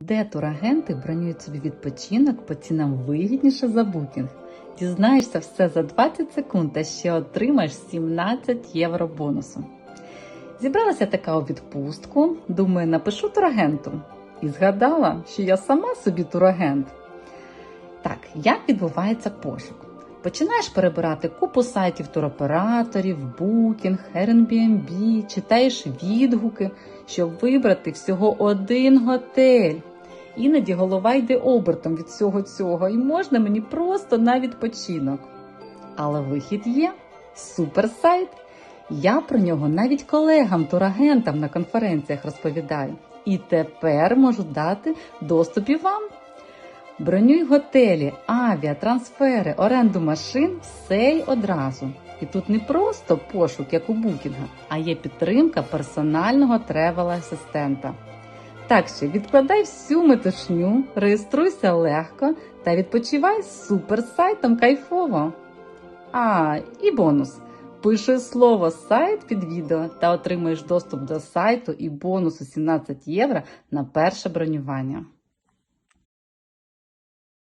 Де турагенти бронюють собі відпочинок по цінам вигідніше за букінг. Дізнаєшся все за 20 секунд та ще отримаєш 17 євро бонусу. Зібралася така у відпустку, думаю, напишу турагенту. І згадала, що я сама собі турагент. Так, як відбувається пошук? Починаєш перебирати купу сайтів туроператорів, Booking, Airbnb, читаєш відгуки, щоб вибрати всього один готель. Іноді голова йде обертом від всього цього, і можна мені просто на відпочинок. Але вихід є суперсайт. Я про нього навіть колегам-турагентам на конференціях розповідаю. І тепер можу дати доступ і вам. Бронюй готелі, авіа, трансфери, оренду машин все й одразу. І тут не просто пошук, як у букінга, а є підтримка персонального тревел-асистента. Так що відкладай всю метушню, реєструйся легко та відпочивай з суперсайтом кайфово. А, і бонус. Пиши слово сайт під відео та отримаєш доступ до сайту і бонусу 17 євро на перше бронювання.